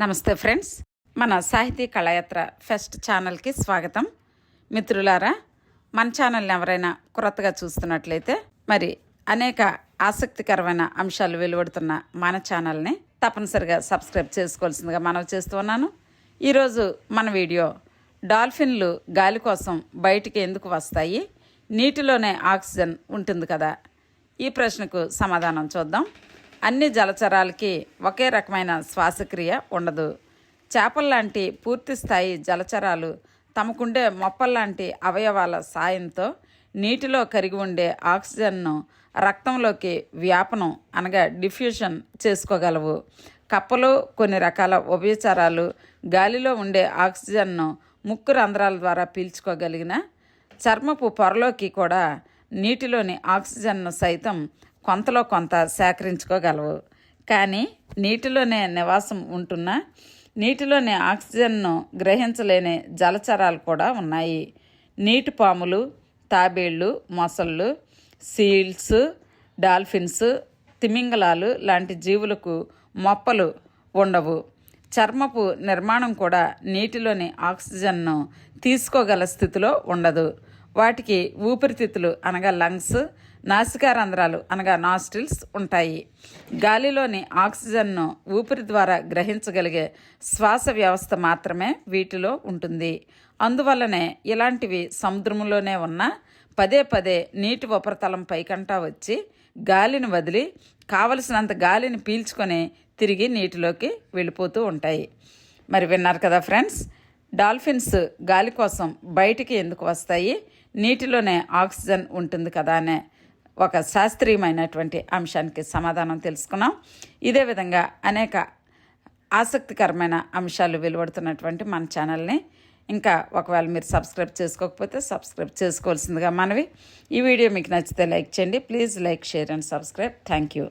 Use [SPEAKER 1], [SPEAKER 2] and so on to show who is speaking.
[SPEAKER 1] నమస్తే ఫ్రెండ్స్. మన సాహితీ కళాయాత్ర ఫెస్ట్ ఛానల్కి స్వాగతం. మిత్రులారా మన ఛానల్ని ఎవరైనా కొత్తగా చూస్తున్నట్లయితే మరి అనేక ఆసక్తికరమైన అంశాలు వెలువడుతున్న మన ఛానల్ని తప్పనిసరిగా సబ్స్క్రైబ్ చేసుకోవాల్సిందిగా మనవి చేస్తున్నాను ఈరోజు మన వీడియో డాల్ఫిన్లు గాలి కోసం బయటికి ఎందుకు వస్తాయి? నీటిలోనే ఆక్సిజన్ ఉంటుంది కదా? ఈ ప్రశ్నకు సమాధానం చూద్దాం. అన్ని జలచరాలకి ఒకే రకమైన శ్వాసక్రియ ఉండదు. చేపల్లాంటి పూర్తి స్థాయి జలచరాలు తమకుండే మొప్పల్లాంటి అవయవాల సాయంతో నీటిలో కరిగి ఉండే ఆక్సిజన్ను రక్తంలోకి వ్యాపనం అనగా డిఫ్యూషన్ చేసుకోగలవు. కప్పలు కొన్ని రకాల ఉభయచరాలు గాలిలో ఉండే ఆక్సిజన్ను ముక్కు రంధ్రాల ద్వారా పీల్చుకోగలిగిన చర్మపు పొరలోకి కూడా నీటిలోని ఆక్సిజన్ను సైతం కొంతలో కొంత సేకరించుకోగలవు. కానీ నీటిలోనే నివాసం ఉంటున్న నీటిలోని ఆక్సిజన్ను గ్రహించలేని జలచరాలు కూడా ఉన్నాయి. నీటి పాములు తాబేళ్ళు మొసళ్ళు సీల్స్ డాల్ఫిన్స్ తిమింగలాలు లాంటి జీవులకు మొప్పలు ఉండవు. చర్మపు నిర్మాణం కూడా నీటిలోని ఆక్సిజన్ను తీసుకోగల స్థితిలో ఉండదు. వాటికి ఊపిరితిత్తులు అనగా లంగ్స్ నాసికారంధ్రాలు అనగా నాస్టిల్స్ ఉంటాయి. గాలిలోని ఆక్సిజన్ను ఊపిరి ద్వారా గ్రహించగలిగే శ్వాస వ్యవస్థ మాత్రమే వీటిలో ఉంటుంది. అందువల్లనే ఇలాంటివి సముద్రంలోనే ఉన్న పదే పదే నీటి ఉపరితలం పైకంటా వచ్చి గాలిని వదిలి కావలసినంత గాలిని పీల్చుకొని తిరిగి నీటిలోకి వెళ్ళిపోతూ ఉంటాయి. మరి విన్నారు కదా ఫ్రెండ్స్ డాల్ఫిన్స్ గాలి కోసం బయటికి ఎందుకు వస్తాయి? నీటిలోనే ఆక్సిజన్ ఉంటుంది కదా అనే ఒక శాస్త్రీయమైనటువంటి అంశానికి సమాధానం తెలుసుకున్నాం. ఇదే విధంగా అనేక ఆసక్తికరమైన అంశాలు వెలువడుతున్నటువంటి మన ఛానల్ని. ఇంకా ఒకవేళ మీరు సబ్స్క్రైబ్ చేసుకోకపోతే సబ్స్క్రైబ్ చేసుకోవాల్సిందిగా మనవి. ఈ వీడియో మీకు నచ్చితే లైక్ చేయండి. Please like share and subscribe. Thank you.